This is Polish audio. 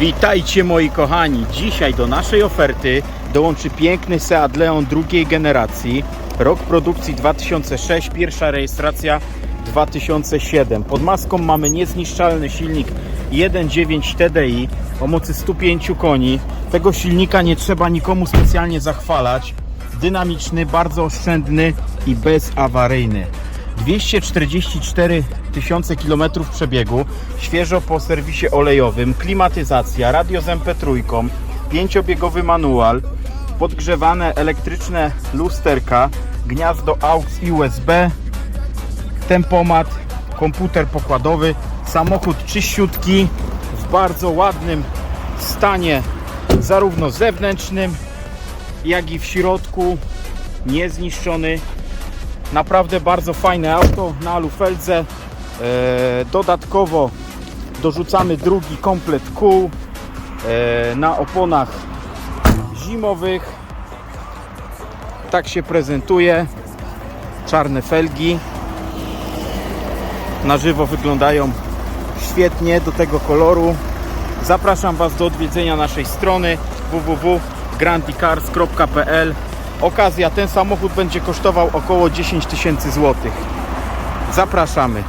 Witajcie moi kochani. Dzisiaj do naszej oferty dołączy piękny Seat Leon drugiej generacji. Rok produkcji 2006, pierwsza rejestracja 2007. Pod maską mamy niezniszczalny silnik 1.9 TDI o mocy 105 koni. Tego silnika nie trzeba nikomu specjalnie zachwalać. Dynamiczny, bardzo oszczędny i bezawaryjny. 244 tysiące kilometrów przebiegu, świeżo po serwisie olejowym, klimatyzacja, radio z MP3, pięciobiegowy manual, podgrzewane elektryczne lusterka, gniazdo AUX i USB, tempomat, komputer pokładowy, samochód czyściutki, w bardzo ładnym stanie, zarówno zewnętrznym, jak i w środku, niezniszczony. Naprawdę bardzo fajne auto na alufeldze. E, dodatkowo dorzucamy drugi komplet kół e, na oponach zimowych. Tak się prezentuje. Czarne felgi. Na żywo wyglądają świetnie do tego koloru. Zapraszam Was do odwiedzenia naszej strony www.grandicars.pl Okazja, ten samochód będzie kosztował około 10 tysięcy złotych. Zapraszamy.